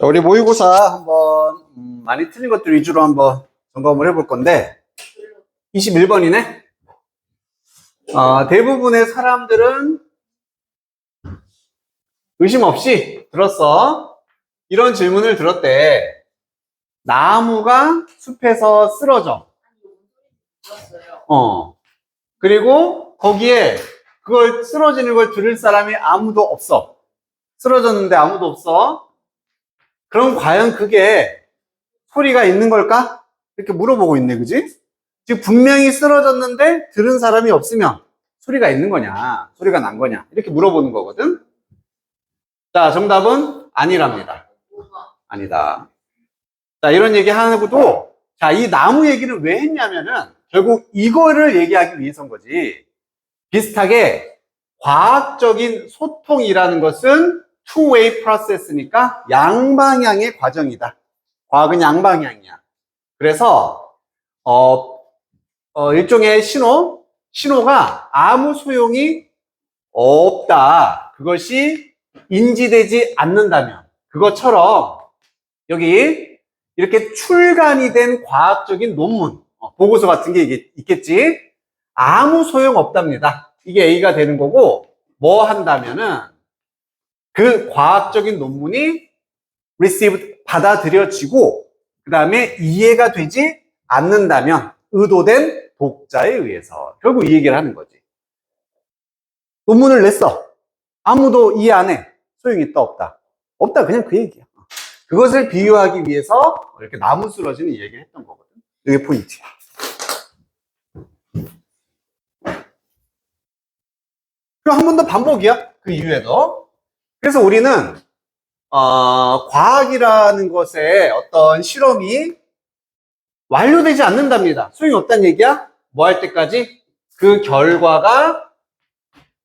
자, 우리 모의고사 한번 음, 많이 틀린 것들 위주로 한번 점검을 해볼 건데 21번이네. 어, 대부분의 사람들은 의심 없이 들었어. 이런 질문을 들었대. 나무가 숲에서 쓰러져. 어. 그리고 거기에 그걸 쓰러지는 걸 들을 사람이 아무도 없어. 쓰러졌는데 아무도 없어. 그럼 과연 그게 소리가 있는 걸까? 이렇게 물어보고 있네, 그지? 지금 분명히 쓰러졌는데 들은 사람이 없으면 소리가 있는 거냐? 소리가 난 거냐? 이렇게 물어보는 거거든? 자, 정답은 아니랍니다. 아니다. 자, 이런 얘기 하고도, 자, 이 나무 얘기를 왜 했냐면은, 결국 이거를 얘기하기 위해서인 거지. 비슷하게, 과학적인 소통이라는 것은 two-way process니까 양방향의 과정이다. 과학은 양방향이야. 그래서, 어, 어, 일종의 신호, 신호가 아무 소용이 없다. 그것이 인지되지 않는다면, 그것처럼 여기 이렇게 출간이 된 과학적인 논문, 어, 보고서 같은 게 있겠지? 아무 소용 없답니다. 이게 A가 되는 거고, 뭐 한다면은 그 과학적인 논문이 received, 받아들여지고, 그 다음에 이해가 되지 않는다면 의도된 독자에 의해서. 결국 이 얘기를 하는 거지. 논문을 냈어. 아무도 이해 안 해. 소용이 있다, 없다. 없다, 그냥 그 얘기야. 그것을 비유하기 위해서 이렇게 나무 쓰러지는 이 얘기를 했던 거거든. 이게 포인트야. 그럼 한 번 더 반복이야. 그 이후에도. 그래서 우리는 어, 과학이라는 것에 어떤 실험이 완료되지 않는답니다. 소용이 없다는 얘기야? 뭐 할 때까지? 그 결과가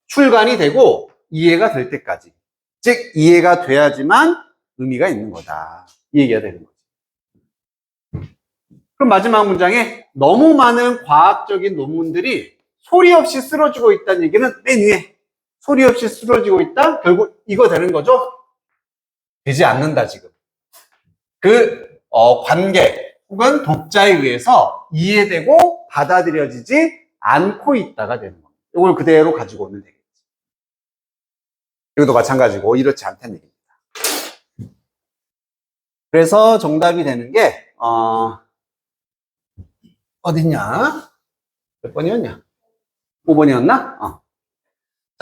출간이 되고 이해가 될 때까지. 즉, 이해가 돼야지만 의미가 있는 거다. 이 얘기가 되는 거죠. 그럼 마지막 문장에 너무 많은 과학적인 논문들이 소리 없이 쓰러지고 있다는 얘기는 맨 위에 소리 없이 쓰러지고 있다? 결국 이거 되는 거죠? 되지 않는다, 지금. 그, 어, 관계 혹은 독자에 의해서 이해되고 받아들여지지 않고 있다가 되는 겁니다. 이걸 그대로 가지고 오면 되겠지. 이것도 마찬가지고 이렇지 않다는 얘기입니다. 그래서 정답이 되는 게, 어, 어딨냐? 몇 번이었냐? 5번이었나? 어.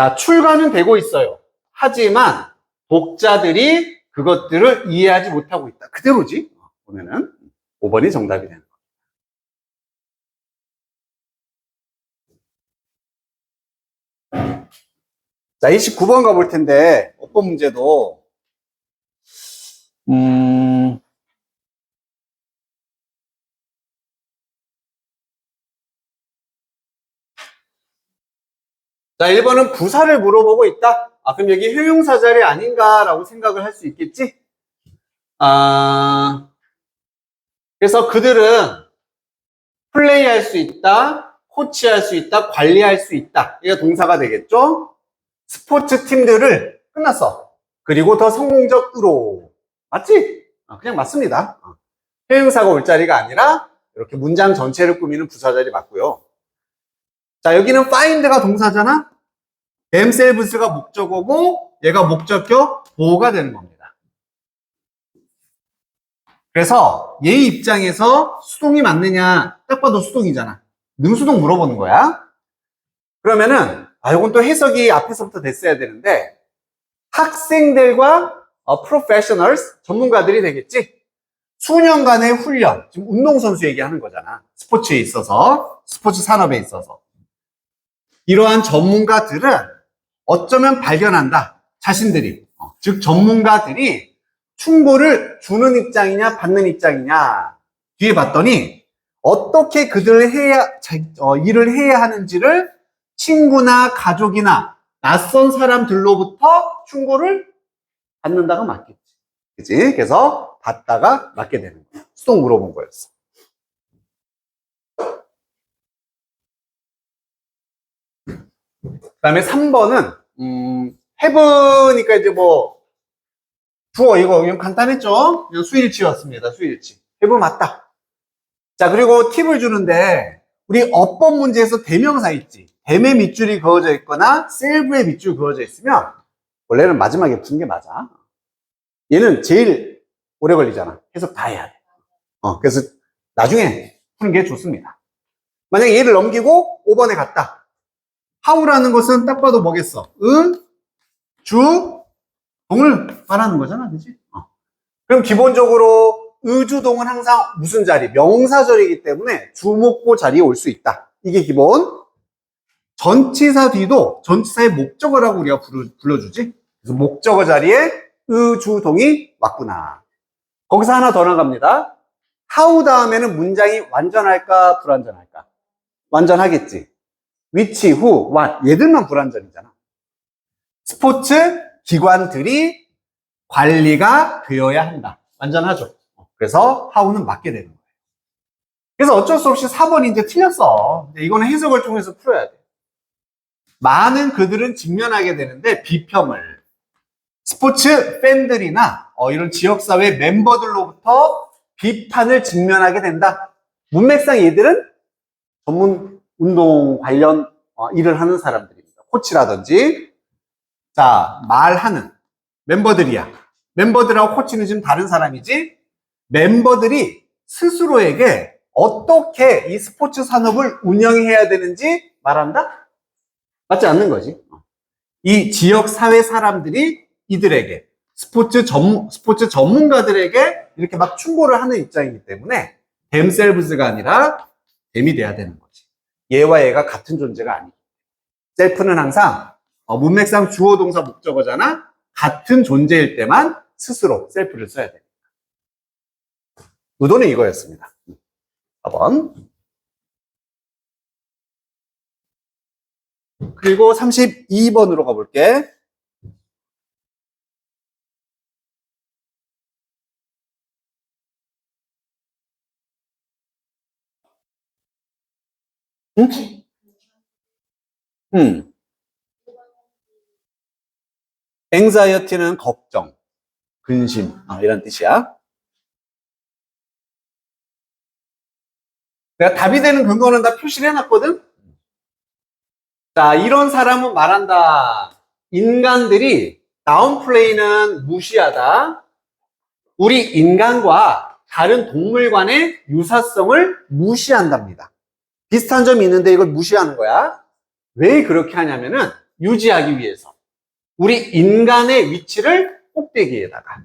자, 출간은 되고 있어요. 하지만 독자들이 그것들을 이해하지 못하고 있다. 그대로지? 어, 보면은 5번이 정답이 되는 거예요. 자, 29번 가볼 텐데, 어떤 문제도, 음, 자, 1번은 부사를 물어보고 있다. 아, 그럼 여기 형용사 자리 아닌가라고 생각을 할 수 있겠지? 아, 그래서 그들은 플레이할 수 있다, 코치할 수 있다, 관리할 수 있다. 이게 동사가 되겠죠? 스포츠 팀들을 끝났어. 그리고 더 성공적으로. 맞지? 아, 그냥 맞습니다. 어. 형용사가 올 자리가 아니라 이렇게 문장 전체를 꾸미는 부사 자리 맞고요. 자, 여기는 find가 동사잖아? Themselves가 목적어고 얘가 목적격 보호가 되는 겁니다. 그래서 얘 입장에서 수동이 맞느냐 딱 봐도 수동이잖아. 능수동 물어보는 거야. 그러면은 아 이건 또 해석이 앞에서부터 됐어야 되는데 학생들과 어, professionals 전문가들이 되겠지. 수년간의 훈련 지금 운동선수 얘기하는 거잖아. 스포츠에 있어서 스포츠 산업에 있어서 이러한 전문가들은 어쩌면 발견한다. 자신들이. 어, 즉, 전문가들이 충고를 주는 입장이냐, 받는 입장이냐. 뒤에 봤더니, 어떻게 그들을 해야, 자- 어, 일을 해야 하는지를 친구나 가족이나 낯선 사람들로부터 충고를 받는다가 맞겠지. 그지? 그래서 받다가 맞게 되는 거야. 수동 물어본 거였어. 그 다음에 3번은, 음, 해보니까 이제 뭐, 주어 이거 이거 간단했죠? 그냥 수일치였습니다. 수일치. 대부분 맞다. 자 그리고 팁을 주는데 우리 어법 문제에서 대명사 있지. 댐의 밑줄이 그어져 있거나 셀브의 밑줄 그어져 있으면 원래는 마지막에 푸는 게 맞아. 얘는 제일 오래 걸리잖아. 해석 다 해야 돼. 어, 그래서 나중에 푸는 게 좋습니다. 만약에 얘를 넘기고 5번에 갔다. 하우라는 것은 딱 봐도 뭐겠어? 은, 주, 동을 말하는 거잖아. 그지? 어. 그럼 기본적으로 의주동은 항상 무슨 자리? 명사절이기 때문에 주목고 자리에 올 수 있다. 이게 기본. 전치사 뒤도 전치사의 목적어라고 우리가 불러주지. 그래서 목적어 자리에 의주동이 왔구나. 거기서 하나 더 나갑니다. how 다음에는 문장이 완전할까 불완전할까? 완전하겠지. Which, who, what 얘들만 불완전이잖아. 스포츠 기관들이 관리가 되어야 한다. 완전하죠. 그래서 how는 맞게 되는 거예요. 그래서 어쩔 수 없이 4번이 이제 틀렸어. 이거는 해석을 통해서 풀어야 돼. 많은 그들은 직면하게 되는데 비평을 스포츠 팬들이나 어, 이런 지역사회 멤버들로부터 비판을 직면하게 된다. 문맥상 얘들은 전문 운동 관련 어, 일을 하는 사람들입니다. 코치라든지 자 말하는 멤버들이야. 멤버들하고 코치는 지금 다른 사람이지. 멤버들이 스스로에게 어떻게 이 스포츠 산업을 운영해야 되는지 말한다? 맞지 않는 거지. 이 지역 사회 사람들이 이들에게 스포츠 전 스포츠 전문가들에게 이렇게 막 충고를 하는 입장이기 때문에 댐셀브스가 아니라 댐이 돼야 되는 거지. 얘와 얘가 같은 존재가 아니고 셀프는 항상 어, 문맥상 주어 동사 목적어잖아. 같은 존재일 때만 스스로 셀프를 써야 됩니다. 의도는 이거였습니다. 4번. 그리고 32번으로 가볼게. 응? 음. 앵자이어티는 걱정, 근심, 아, 이런 뜻이야. 내가 답이 되는 근거는 다 표시를 해놨거든? 자, 이런 사람은 말한다. 인간들이 다운플레이는 무시하다. 우리 인간과 다른 동물 간의 유사성을 무시한답니다. 비슷한 점이 있는데 이걸 무시하는 거야. 왜 그렇게 하냐면은 유지하기 위해서. 우리 인간의 위치를 꼭대기에다가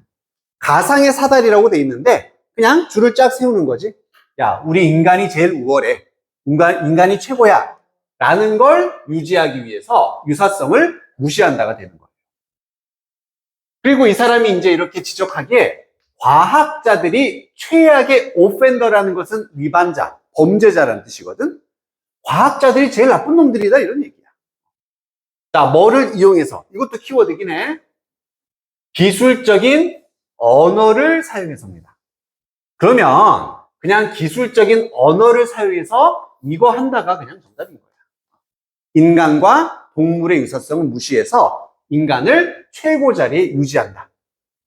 가상의 사다리라고 돼 있는데 그냥 줄을 쫙 세우는 거지. 야, 우리 인간이 제일 우월해. 인간, 인간이 최고야. 라는 걸 유지하기 위해서 유사성을 무시한다가 되는 거예요. 그리고 이 사람이 이제 이렇게 지적하기에 과학자들이 최악의 오펜더라는 것은 위반자, 범죄자라는 뜻이거든. 과학자들이 제일 나쁜 놈들이다 이런 얘기야. 자, 뭐를 이용해서 이것도 키워드긴 해. 기술적인 언어를 사용해서입니다. 그러면 그냥 기술적인 언어를 사용해서 이거 한다가 그냥 정답인 거야. 인간과 동물의 유사성을 무시해서 인간을 최고 자리에 유지한다.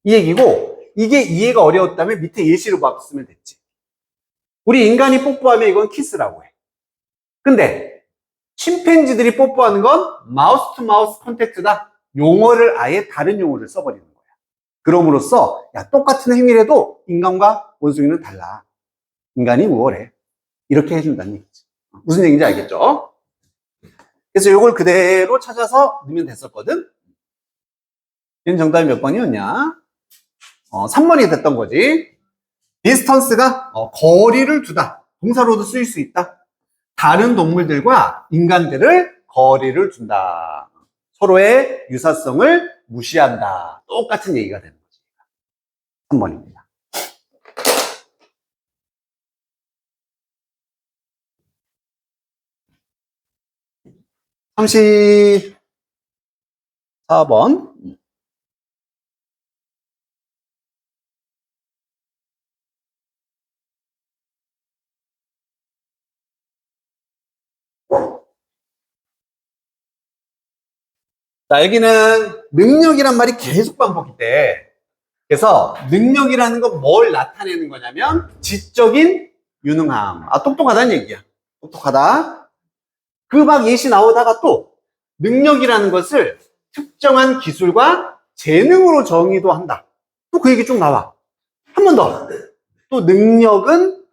이 얘기고 이게 이해가 어려웠다면 밑에 예시로 봤으면 됐지. 우리 인간이 뽀뽀하면 이건 키스라고 해. 근데 침팬지들이 뽀뽀하는 건 마우스 투 마우스 컨택트다. 용어를 아예 다른 용어를 써버리는 거야. 그럼으로써 야 똑같은 행위를 해도 인간과 원숭이는 달라. 인간이 우월해. 이렇게 해준다는 얘기지. 무슨 얘기인지 알겠죠? 그래서 이걸 그대로 찾아서 넣으면 됐었거든. 얘는 정답이 몇 번이었냐? 어, 3번이 됐던 거지. 디스턴스가 어, 거리를 두다. 동사로도 쓰일 수 있다. 다른 동물들과 인간들을 거리를 둔다. 서로의 유사성을 무시한다. 똑같은 얘기가 되는 거지. 3번입니다. 삼십 4번. 자, 여기는 능력이란 말이 계속 반복이 돼. 그래서 능력이라는 건 뭘 나타내는 거냐면 지적인 유능함. 아, 똑똑하다는 얘기야. 똑똑하다. 그 막 예시 나오다가 또 능력이라는 것을 특정한 기술과 재능으로 정의도 한다. 또 그 얘기 쭉 나와. 한 번 더. 또 능력은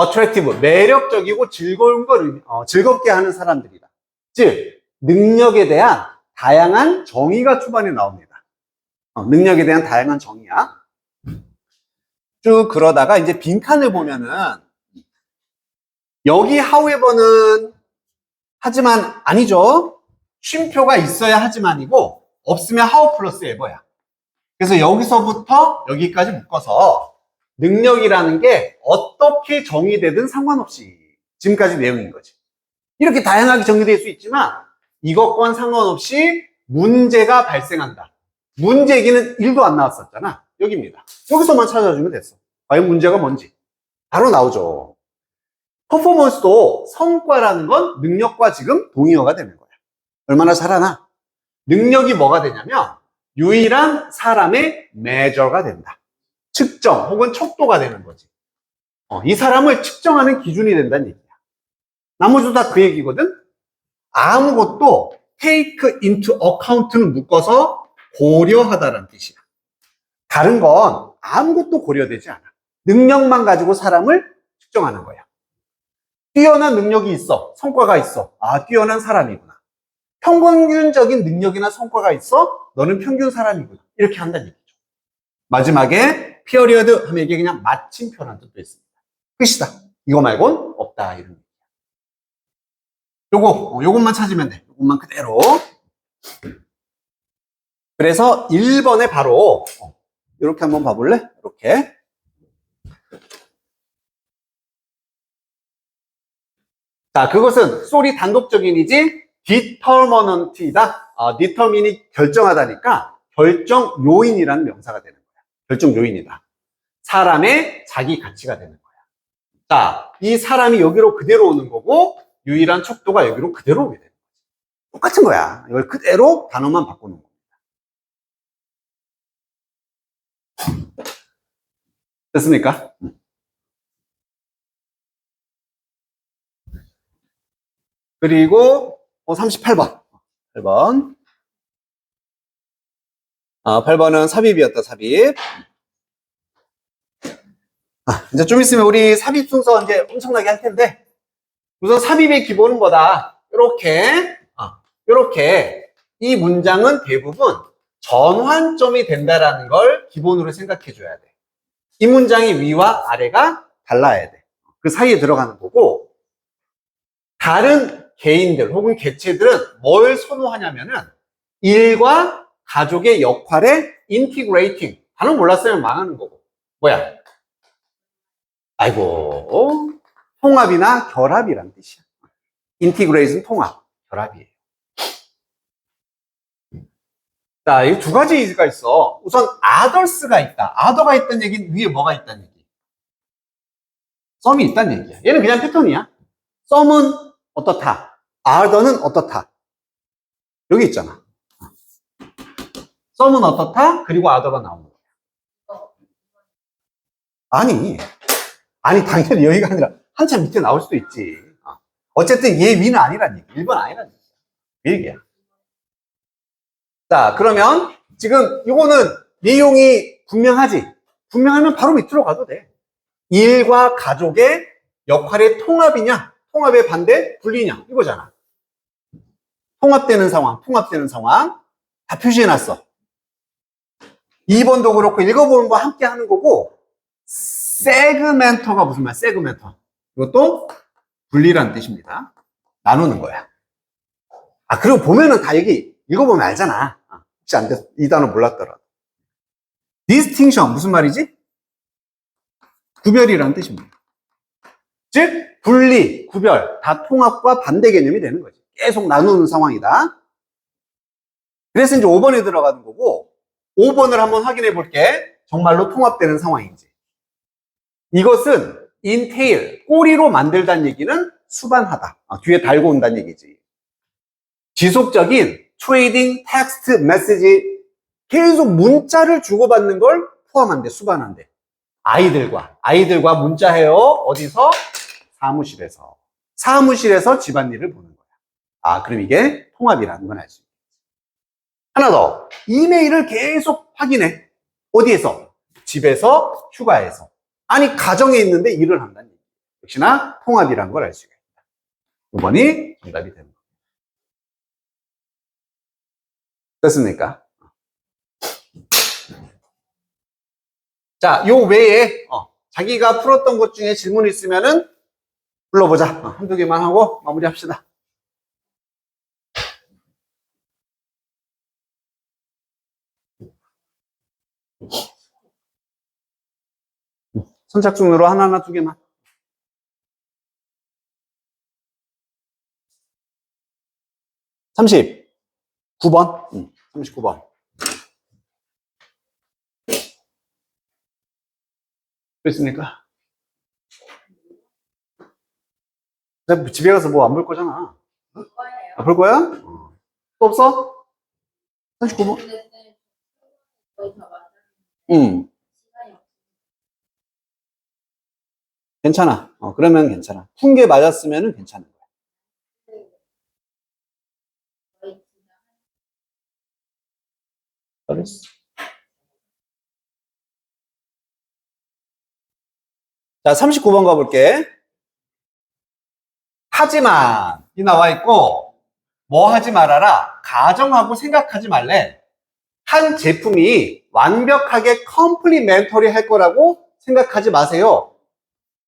attractive, 매력적이고 즐거운 걸, 어, 즐겁게 하는 사람들이다. 즉, 능력에 대한 다양한 정의가 초반에 나옵니다. 어, 능력에 대한 다양한 정의야. 쭉 그러다가 이제 빈칸을 보면은, 여기 however는 하지만 아니죠. 쉼표가 있어야 하지만이고, 없으면 how 플러스 ever야. 그래서 여기서부터 여기까지 묶어서 능력이라는 게 어떻게 정의되든 상관없이 지금까지 내용인 거지. 이렇게 다양하게 정의될 수 있지만 이것과는 상관없이 문제가 발생한다. 문제 얘기는 1도 안 나왔었잖아. 여기입니다. 여기서만 찾아주면 됐어. 과연 문제가 뭔지. 바로 나오죠. 퍼포먼스도 성과라는 건 능력과 지금 동의어가 되는 거야. 얼마나 잘하나? 능력이 뭐가 되냐면 유일한 사람의 메저가 된다. 측정 혹은 척도가 되는 거지. 어, 이 사람을 측정하는 기준이 된다는 얘기야. 나머지도 다 그 얘기거든? 아무것도 take into account는 묶어서 고려하다라는 뜻이야. 다른 건 아무것도 고려되지 않아. 능력만 가지고 사람을 측정하는 거야. 뛰어난 능력이 있어. 성과가 있어. 아, 뛰어난 사람이구나. 평균적인 능력이나 성과가 있어. 너는 평균 사람이구나. 이렇게 한다는 얘기죠. 마지막에 피어리어드 하면 이게 그냥 마침표라는 뜻도 있습니다. 끝이다. 이거 말곤 없다. 이런. 요거, 어, 요것만 찾으면 돼. 요것만 그대로. 그래서 1번에 바로 어, 이렇게 한번 봐볼래? 이렇게. 자, 그것은 소리 단독적인이지 determinant이다. 아, determine이 결정하다니까 결정 요인이라는 명사가 되는 거야. 결정 요인이다. 사람의 자기 가치가 되는 거야. 자, 이 사람이 여기로 그대로 오는 거고 유일한 척도가 여기로 그대로 오게 되는 거야. 똑같은 거야. 이걸 그대로 단어만 바꾸는 겁니다. 됐습니까? 그리고 38번. 8번. 아, 8번은 삽입이었다, 삽입. 아, 이제 좀 있으면 우리 삽입 순서 이제 엄청나게 할 텐데, 우선 삽입의 기본은 뭐다? 이렇게, 이렇게, 이 문장은 대부분 전환점이 된다라는 걸 기본으로 생각해 줘야 돼. 이 문장의 위와 아래가 달라야 돼. 그 사이에 들어가는 거고, 다른 개인들 혹은 개체들은 뭘 선호하냐면은 일과 가족의 역할에 인티그레이팅. 단어 몰랐으면 망하는 거고. 뭐야? 아이고, 통합이나 결합이란 뜻이야. 인티그레이션 통합, 결합이에요. 자, 이 두 가지 의지가 있어. 우선 아더스가 있다. 아더가 있다는 얘기는 위에 뭐가 있다는 얘기. 썸이 있다는 얘기야. 얘는 그냥 패턴이야. 썸은 어떻다. 아더는 어떻다. 여기 있잖아. 썸은 어떻다. 그리고 아더가 나오는 거야. 아니, 아니 당연히 여기가 아니라 한참 밑에 나올 수도 있지. 어. 어쨌든 얘 위는 아니란 얘기. 1번 아니란 얘기야. 그 얘기야. 자, 그러면 지금 이거는 내용이 분명하지? 분명하면 바로 밑으로 가도 돼. 일과 가족의 역할의 통합이냐? 통합의 반대? 분리냐? 이거잖아. 통합되는 상황, 통합되는 상황. 다 표시해놨어. 2번도 그렇고 읽어보는 거 함께 하는 거고, 세그멘터가 무슨 말? 세그멘터. 이것도 분리라는 뜻입니다. 나누는 거야. 아, 그리고 보면은 다 여기 읽어보면 알잖아. 아, 혹시 안 돼, 이 단어 몰랐더라도. distinction, 무슨 말이지? 구별이라는 뜻입니다. 즉, 분리, 구별, 다 통합과 반대 개념이 되는 거지. 계속 나누는 상황이다. 그래서 이제 5번에 들어가는 거고, 5번을 한번 확인해 볼게. 정말로 통합되는 상황인지. 이것은 entail, 꼬리로 만들다는 얘기는 수반하다. 아, 뒤에 달고 온다는 얘기지. 지속적인 trading text message 계속 문자를 주고받는 걸 포함한대, 수반한대. 아이들과, 아이들과 문자해요. 어디서? 사무실에서. 사무실에서 집안일을 보는 거야. 아, 그럼 이게 통합이라는 건 알 수 있겠지. 하나 더. 이메일을 계속 확인해. 어디에서? 집에서, 휴가에서. 아니, 가정에 있는데 일을 한다는 얘기. 역시나 통합이라는 걸알 수가 있다. 5번이 정답이 되는 거예요. 됐습니까? 자, 요 외에, 어, 자기가 풀었던 것 중에 질문 있으면은 불러보자. 어, 한두 개만 하고 마무리합시다. 선착순으로 하나나 두 개만. 39번. 응, 39번. 됐습니까? 나 집에 가서 뭐 안 볼 거잖아. 아, 볼 거야? 어. 또 없어? 39번. 근데 쌤, 거의 다 맞아. 응, 시간이 없어. 괜찮아. 어, 그러면 괜찮아. 푼게 맞았으면 괜찮은 거야. 자, 39번 가볼게. 하지만, 이 나와 있고, 뭐 하지 말아라. 가정하고 생각하지 말래. 한 제품이 완벽하게 컴플리멘터리 할 거라고 생각하지 마세요.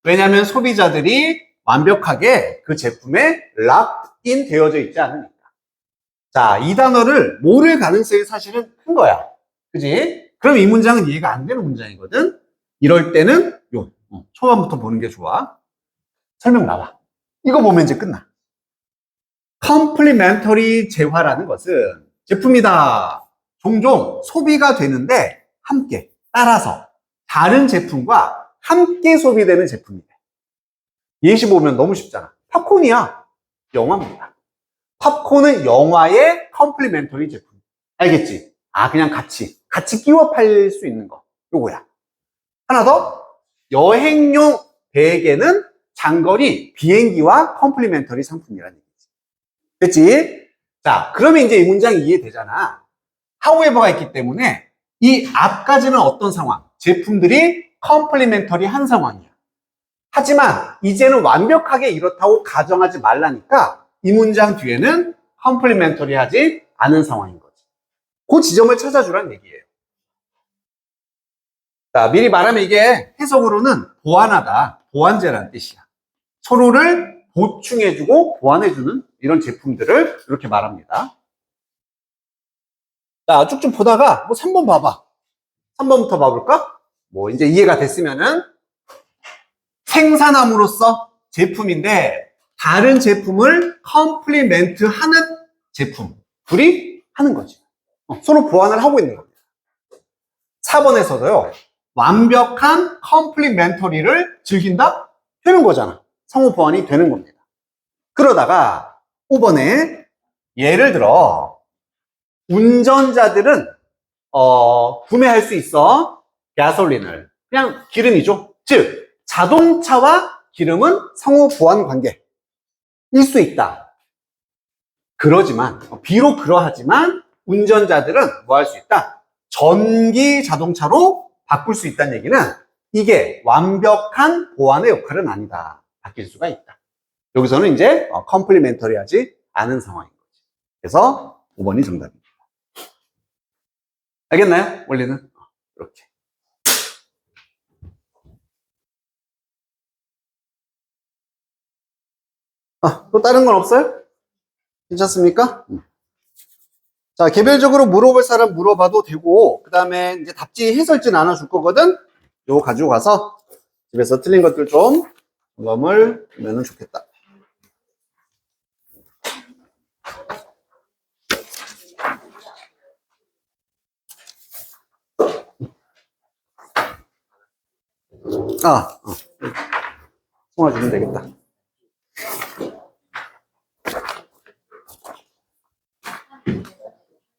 왜냐하면 소비자들이 완벽하게 그 제품에 락인 되어져 있지 않으니까. 자, 이 단어를 모를 가능성이 사실은 큰 거야. 그지? 그럼 이 문장은 이해가 안 되는 문장이거든? 이럴 때는, 요, 어, 초반부터 보는 게 좋아. 설명 나와. 이거 보면 이제 끝나. 컴플리멘터리 재화라는 것은 제품이다. 종종 소비가 되는데 함께, 따라서 다른 제품과 함께 소비되는 제품이래. 예시 보면 너무 쉽잖아. 팝콘이야. 영화입니다. 팝콘은 영화의 컴플리멘터리 제품. 알겠지? 아, 그냥 같이. 같이 끼워 팔수 있는 거. 요거야. 하나 더. 여행용 베개는 장거리 비행기와 컴플리멘터리 상품이라는 얘기지. 됐지? 자, 그러면 이제 이 문장이 이해되잖아. however가 있기 때문에 이 앞까지는 어떤 상황? 제품들이 컴플리멘터리 한 상황이야. 하지만 이제는 완벽하게 이렇다고 가정하지 말라니까 이 문장 뒤에는 컴플리멘터리 하지 않은 상황인 거지. 그 지점을 찾아주란 얘기예요. 자, 미리 말하면 이게 해석으로는 보완하다, 보완제라는 뜻이야. 서로를 보충해주고 보완해주는 이런 제품들을 이렇게 말합니다. 자, 쭉좀 보다가 뭐 3번 봐봐. 3번부터 봐볼까? 뭐 이제 이해가 됐으면은 생산함으로써 제품인데 다른 제품을 컴플리멘트 하는 제품. 둘이 하는 거지. 어, 서로 보완을 하고 있는 겁니다. 4번에서도요. 완벽한 컴플리멘터리를 즐긴다? 되는 거잖아. 상호 보완이 되는 겁니다. 그러다가 5번에 예를 들어 운전자들은 어, 구매할 수 있어 가솔린을 그냥 기름이죠. 즉 자동차와 기름은 상호 보완 관계일 수 있다. 그러지만 어, 비록 그러하지만 운전자들은 뭐 할 수 있다? 전기 자동차로 바꿀 수 있다는 얘기는 이게 완벽한 보완의 역할은 아니다. 바뀔 수가 있다. 여기서는 이제 컴플리멘터리 하지 않은 상황인 거지. 그래서 5번이 정답입니다. 알겠나요? 원리는? 어, 이렇게. 아, 또 다른 건 없어요? 괜찮습니까? 음. 자, 개별적으로 물어볼 사람 물어봐도 되고, 그 다음에 이제 답지 해설지 나눠줄 거거든? 요거 가지고 가서 집에서 틀린 것들 좀 점검을 하면 좋겠다. 아, 어. 통화 주면 되겠다.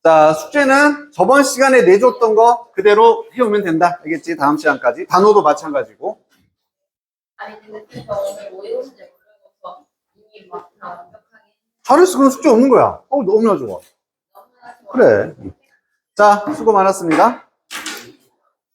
자, 숙제는 저번 시간에 내줬던 거 그대로 해오면 된다. 알겠지? 다음 시간까지. 단어도 마찬가지고. 아니 근데 오늘 뭐 이미 막 완벽하게 잘했어. 그럼 숙제 없는 거야. 어. 너무나 좋아. 그래. 자, 수고 많았습니다.